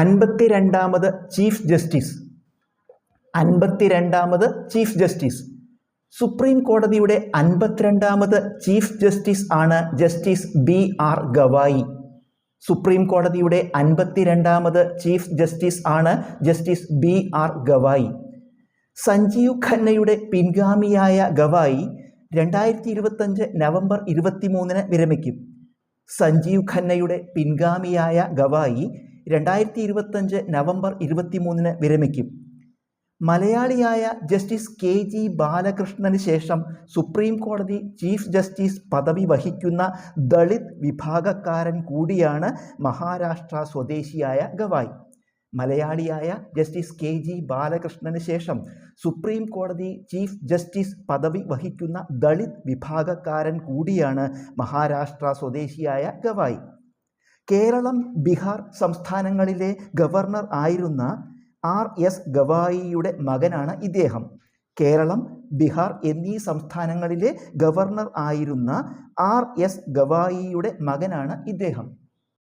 അൻപത്തിരണ്ടാമത് chief justice. അൻപത്തിരണ്ടാമത് chief justice. Supreme കോടതിയുടെ അൻപത്തിരണ്ടാമത് ചീഫ് ജസ്റ്റിസ് ആണ് justice B R Gavai. Supreme കോടതിയുടെ അൻപത്തിരണ്ടാമത് ചീഫ് ജസ്റ്റിസ് ആണ് justice B R Gavai. Sanjiv ഖന്നയുടെ പിൻഗാമിയായ ഗവായി രണ്ടായിരത്തി ഇരുപത്തഞ്ച് നവംബർ ഇരുപത്തിമൂന്നിന് വിരമിക്കും. സഞ്ജീവ് ഖന്നയുടെ പിൻഗാമിയായ ഗവായി രണ്ടായിരത്തി ഇരുപത്തഞ്ച് നവംബർ ഇരുപത്തിമൂന്നിന് വിരമിക്കും. മലയാളിയായ ജസ്റ്റിസ് കെ ജി ബാലകൃഷ്ണന് ശേഷം സുപ്രീം കോടതി ചീഫ് ജസ്റ്റിസ് പദവി വഹിക്കുന്ന ദളിത് വിഭാഗക്കാരൻ കൂടിയാണ് മഹാരാഷ്ട്ര സ്വദേശിയായ ഗവായ്. മലയാളിയായ ജസ്റ്റിസ് കെ ജി ബാലകൃഷ്ണന് ശേഷം സുപ്രീം കോടതി ചീഫ് ജസ്റ്റിസ് പദവി വഹിക്കുന്ന ദളിത് വിഭാഗക്കാരൻ കൂടിയാണ് മഹാരാഷ്ട്ര സ്വദേശിയായ ഗവായി. കേരളം ബീഹാർ സംസ്ഥാനങ്ങളിലെ ഗവർണർ ആയിരുന്ന ആർ എസ് ഗവായിയുടെ മകനാണ് ഇദ്ദേഹം. കേരളം ബീഹാർ എന്നീ സംസ്ഥാനങ്ങളിലെ ഗവർണർ ആയിരുന്ന ആർ എസ് ഗവായിയുടെ മകനാണ് ഇദ്ദേഹം.